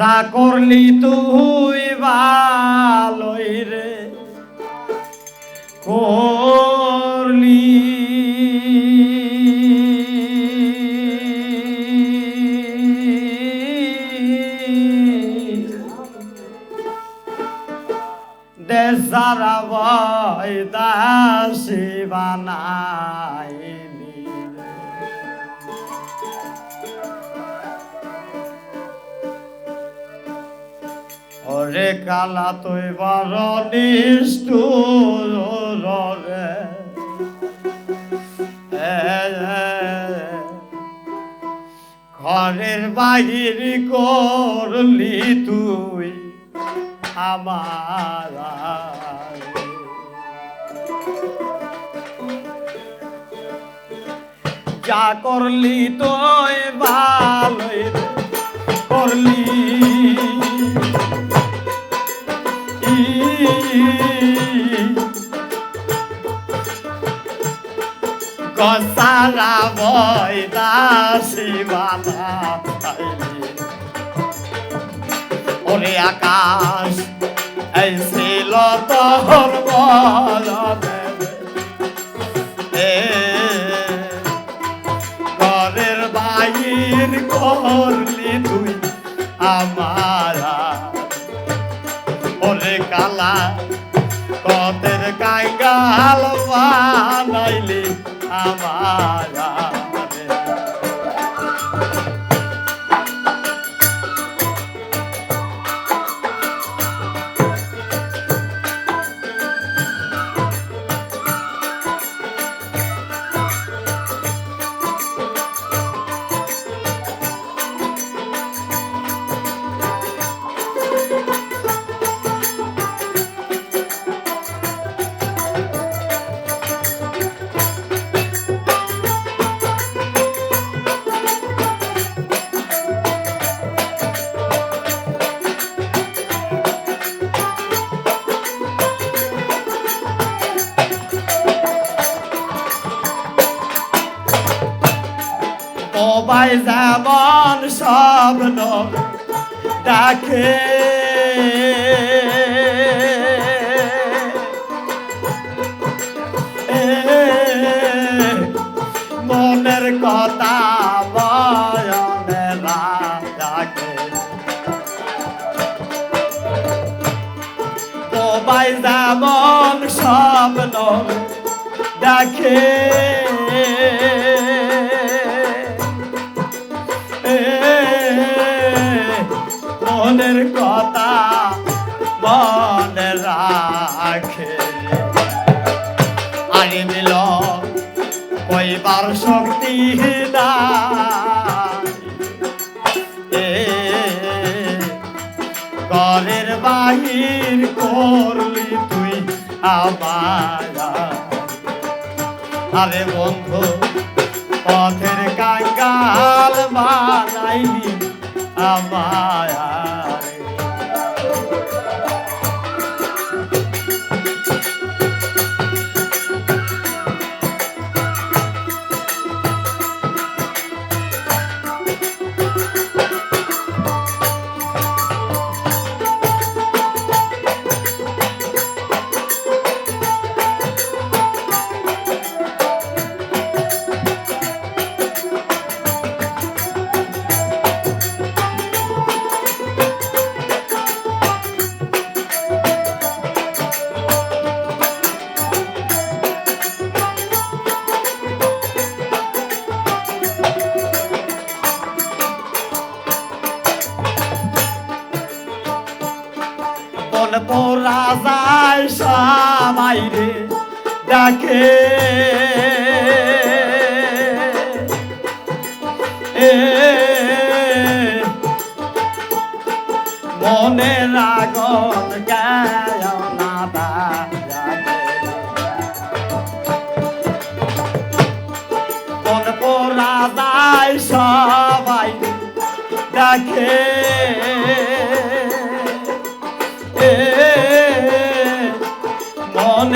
যা করলি তুই ভালোই রে। করলি। দেশারা ভয় দাসী বানাইনি ওরে কালা তুই নিষ্ঠুর রে ঘরের বাহির করলি তুই আমার যা করলি তুই ভালোই রে, করলি। কসারা বই দাসী ওরে আকাশ এই ছিল তোর বলনে ঘরের বাইর করলি তুই আমারা সবাই যেমন স্বপ্ন এ, মনের কথা বয়নে রাখে সবাই যেমন স্বপ্ন দেখে। মনের কথা মনে রাখে। আরে মিল কইবার শক্তি এ, ঘরের বাহির করলি তুই আমার আরে বন্ধু পথের কাঙ্গাল বানাইলি আমায়। পোরা যায় সবাই ডাকে। মনে রাগন গায় না সবাই ডাকে।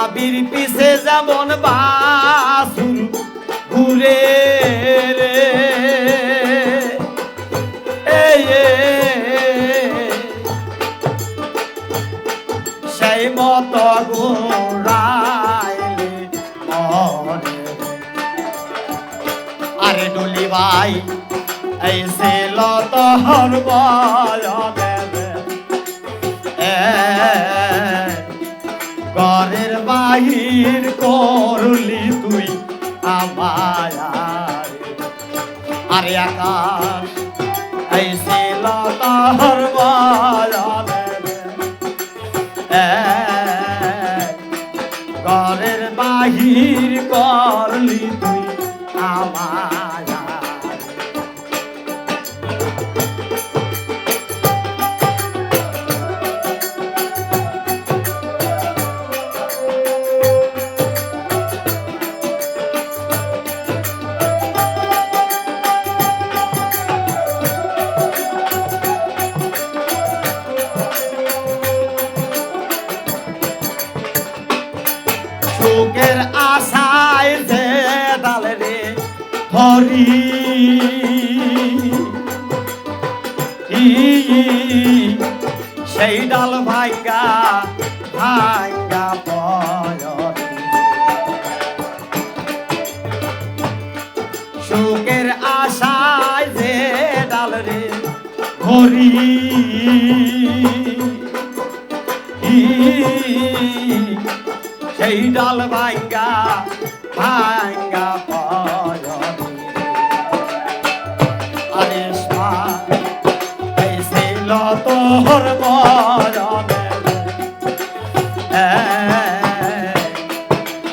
গাবির পিছে যেমন বাসুর ঘুরে রে। সেই মত গোড়াইলে আরে ডুলি ভাই, এই সে লতহর বয়নে এ ঘরের বাহির করলি তুই আমায় আরে। আকাশ, এই সে লতহর বয়নে ঘরের বাহির করলি তুই আমায় সুখের আশায় যে ডাল রে হরি সেই ডাল ভাঙ্গা ভাঙ্গা পয়রি। সুখের আশায় যে ডাল রে হরি সেই ডাল ভাঙ্গা ভাঙ্গা বয়নে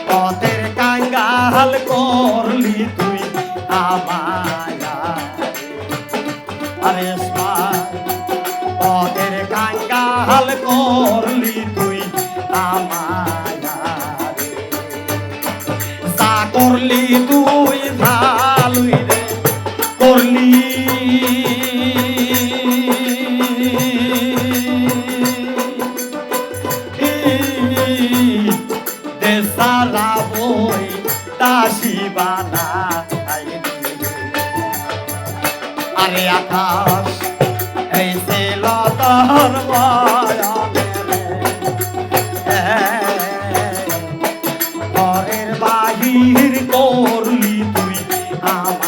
পথের কাঙ্গাল করলি তুই আমায়। আরে কাঙ্গাল করলি তুই আমায়। করলি তুই ভালুই রে করলি। আরে আকাশ এই সে লতর আমায়